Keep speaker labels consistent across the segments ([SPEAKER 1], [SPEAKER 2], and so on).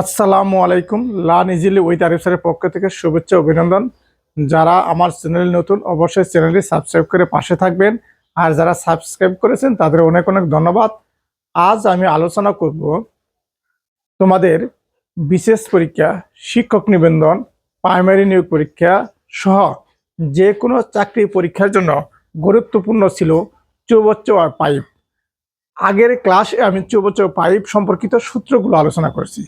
[SPEAKER 1] আসসালামু আলাইকুম। লা নিজিলি ওই তারিফের পক্ষ থেকে শুভেচ্ছা, অভিনন্দন। যারা আমার চ্যানেল নতুন, অবশ্যই চ্যানেলটি সাবস্ক্রাইব করে পাশে থাকবেন। আর যারা সাবস্ক্রাইব করেছেন, তাদের অনেক অনেক ধন্যবাদ। আজ আমি আলোচনা করব তোমাদের বিশেষ পরীক্ষা, শিক্ষক নিবন্ধন প্রাইমারি নিয়োগ পরীক্ষা সহ যে কোনো চাকরি পরীক্ষার জন্য গুরুত্বপূর্ণ ছিল চৌবচ্চ আর পাইপ। আগের ক্লাসে আমি চৌবচ্চ পাইপ সম্পর্কিত সূত্রগুলো আলোচনা করেছি।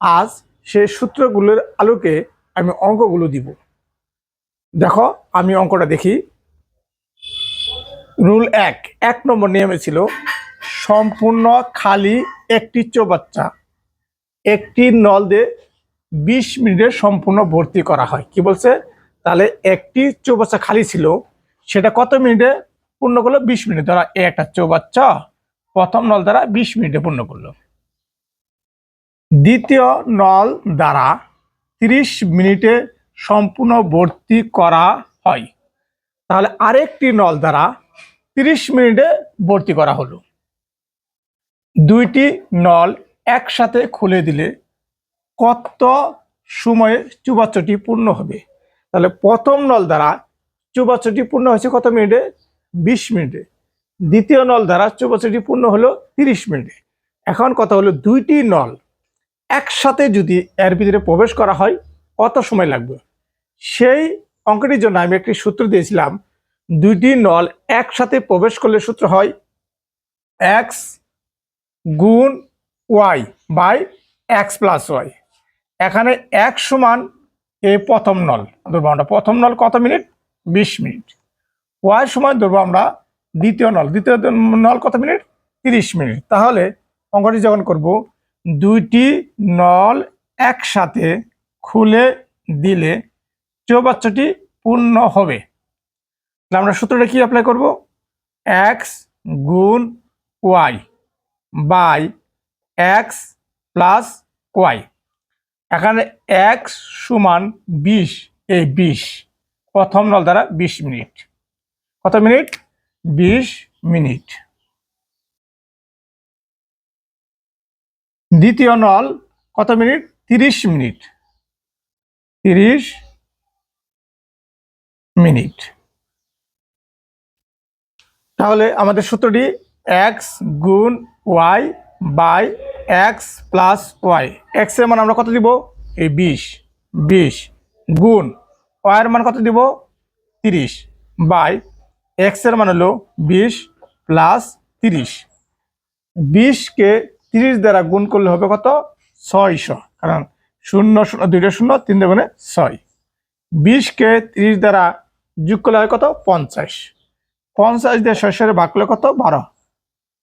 [SPEAKER 1] আজ সেই সূত্রগুলোর আলোকে আমি অঙ্কগুলো দিব। দেখো, আমি অঙ্কটা দেখি। রুল এক এক নম্বর নিয়মে ছিল, সম্পূর্ণ খালি একটি চৌবাচ্চা, একটি নল দিয়ে বিশ মিনিটে সম্পূর্ণ ভর্তি করা হয়। কি বলছে? তাহলে একটি চৌবাচ্চা খালি ছিল, সেটা কত মিনিটে পূর্ণ করল? বিশ মিনিট। ধরা একটা চৌবাচ্চা, প্রথম নল দ্বারা বিশ মিনিটে পূর্ণ করল। দ্বিতীয় নল দ্বারা 30 মিনিটে সম্পূর্ণ ভর্তি করা হয়। তাহলে আরেকটি নল দ্বারা 30 মিনিটে ভর্তি করা হলো। দুইটি নল একসাথে খুলে দিলে কত সময়ে চুবাচ্চটি পূর্ণ হবে? তাহলে প্রথম নল দ্বারা চুবাচ্চটি পূর্ণ হয়েছে কত মিনিটে? বিশ মিনিটে। দ্বিতীয় নল দ্বারা চুবাচ্চটি পূর্ণ হলো তিরিশ মিনিটে। এখন কথা হলো? দুইটি নল একসাথে যদি এর ভিতরে প্রবেশ করা হয়, কত সময় লাগবে? সেই অঙ্কটির জন্য আমি একটি সূত্র দিয়েছিলাম, দুইটি নল একসাথে প্রবেশ করলে সূত্র হয় এক্স গুণ y by x plus y এখানে এক সমান এই প্রথম নল, ধরবো আমরা। প্রথম নল কত মিনিট? বিশ মিনিট। ওয়াই সময় ধরবো আমরা দ্বিতীয় নল। দ্বিতীয় নল কত মিনিট? তিরিশ মিনিট। তাহলে অঙ্কটি যখন করব দুইটি নল একসাথে খুলে দিলে চৌবাচ্চাটি পূর্ণ হবে। তাহলে আমরা সূত্রটা কি অ্যাপ্লাই করব? এক্স গুণ y by x plus y এখানে এক্স সমান বিশ, এই বিশ। প্রথম নল দ্বারা বিশ মিনিট। কত মিনিট? বিশ মিনিট। দ্বিতীয় নল কত মিনিট? তিরিশ মিনিট। তিরিশ মিনিট। তাহলে আমাদের সূত্রটি এক্স গুণ y by x plus y এক্সের মান আমরা কত দিব? এই বিশ। বিশ গুণ ওয়াই এর মান কত দিব? তিরিশ বাই এক্সের মান হলো বিশ প্লাস তিরিশ। বিশকে তিরিশ দ্বারা গুণ করলে হবে কত? ছয়শো। কারণ শূন্য শূন্য, দুইটা শূন্য, তিন দেগুণে ছয়। বিশকে তিরিশ দ্বারা যোগ করলে হয় কত? পঞ্চাশ। পঞ্চাশ দিয়ে ছয়শোরে ভাগ করলে কত? বারো।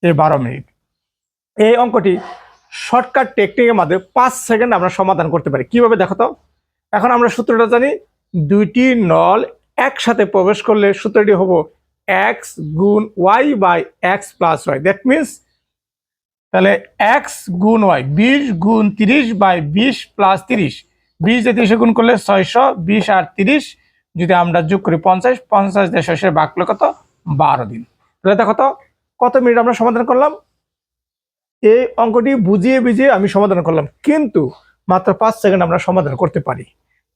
[SPEAKER 1] এই বারো মিনিট। এই অঙ্কটি শর্টকাট টেকনিকের মাধ্যমে পাঁচ সেকেন্ড আমরা সমাধান করতে পারি। কীভাবে দেখো তো? এখন আমরা সূত্রটা জানি, দুইটি নল একসাথে প্রবেশ করলে সূত্রটি হব এক্স গুণ Y by X plus Y that means তাহলে এক্স গুণ ওয়াই বিশ গুণ তিরিশ বাই বিশ প্লাস তিরিশ। বিশ দিয়ে তিরিশে গুণ করলে ছয়শো, বিশ আর তিরিশ, যদি আমরা যোগ করি পঞ্চাশ পঞ্চাশ দিয়ে ছয়শের বাক করলে কত? বারো দিন। তাহলে দেখো তো, কত মিনিট আমরা সমাধান করলাম? এই অঙ্কটি বুঝিয়ে বুঝিয়ে আমি সমাধান করলাম, কিন্তু মাত্র পাঁচ সেকেন্ড আমরা সমাধান করতে পারি।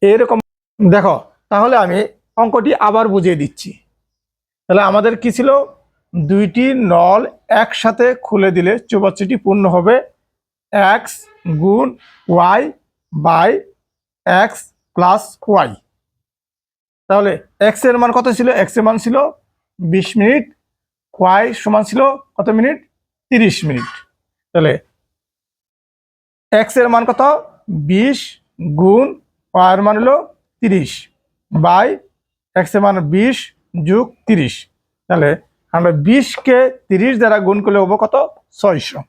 [SPEAKER 1] এরকম, দেখো, তাহলে আমি অঙ্কটি আবার বুঝিয়ে দিচ্ছি। তাহলে আমাদের কি ছিল? দুইটি নল একসাথে খুলে দিলে চৌবাচ্চাটি পূর্ণ হবে। এক্স গুণ Y by X plus Y তাহলে এক্সের মান কত ছিল? এক্সের মান ছিল বিশ মিনিট ওয়াই সমান ছিল কত মিনিট? তিরিশ মিনিট। তাহলে এক্সের মান কত? বিশ গুণ ওয়াই মান হলো তিরিশ বাই এক্সের মান বিশ যোগ তিরিশ। তাহলে আমরা বিশকে তিরিশ দ্বারা গুণ করলে হব কত? ছয়শো।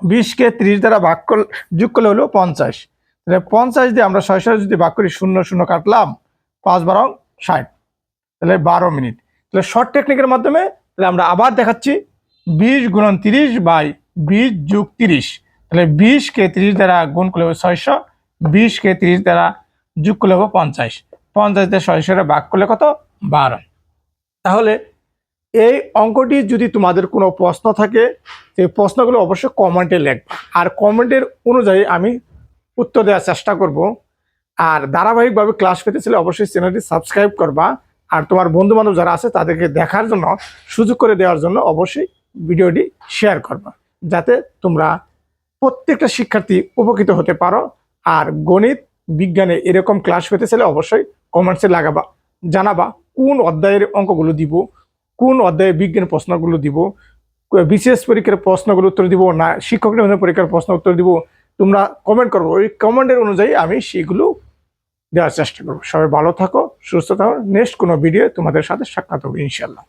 [SPEAKER 1] বিশকে তিরিশ দ্বারা ভাগ করলে যোগ করলে হলো পঞ্চাশ। তাহলে পঞ্চাশ দিয়ে আমরা ছয়শো যদি ভাগ করি, শূন্য শূন্য কাটলাম, পাঁচ বারো, ষাট। তাহলে বারো মিনিট। তাহলে শর্ট টেকনিকের মাধ্যমে তাহলে আমরা আবার দেখাচ্ছি, বিশ গুণন তিরিশ বাই বিশ যুগ তিরিশ। তাহলে বিশকে তিরিশ দ্বারা গুণ করলে হবে ছয়শো, বিশকে তিরিশ দ্বারা যোগ করলে হবে পঞ্চাশ। পঞ্চাশ দিয়ে ছয়শো ভাগ করলে কত? বারো। তাহলে এই অঙ্কটি যদি তোমাদের কোনো প্রশ্ন থাকে সেই প্রশ্নগুলো অবশ্যই কমেন্টে লিখবা। আর কমেন্টের অনুযায়ী আমি উত্তর দেওয়ার চেষ্টা করব। আর ধারাবাহিকভাবে ক্লাস পেতে চাইলে অবশ্যই চ্যানেলটি সাবস্ক্রাইব করবা। আর তোমার বন্ধু বান্ধব যারা আছে, তাদেরকে দেখার জন্য, সুযোগ করে দেওয়ার জন্য অবশ্যই ভিডিওটি শেয়ার করবা। যাতে তোমরা প্রত্যেকটা শিক্ষার্থী উপকৃত হতে পারো। আর গণিত, বিজ্ঞানে এরকম ক্লাস পেতে চাইলে অবশ্যই কমেন্টসে লাগাবা, জানাবা, কোন অধ্যায়ের অঙ্কগুলো দিব। কোন অধ্যায়ে বিজ্ঞান প্রশ্নগুলো দিব, বিশেষ পরীক্ষার প্রশ্নগুলো উত্তর দিব, না, শিক্ষক নিবন্ধন পরীক্ষার প্রশ্ন উত্তর দিব, তোমরা কমেন্ট করব ওই কমেন্টের অনুযায়ী আমি সেগুলো দেওয়ার চেষ্টা করব। সবাই ভালো থাকো, সুস্থ থাকো। নেক্সট কোনো ভিডিও তোমাদের সাথে সাক্ষাৎ হবে ইনশাল্লাহ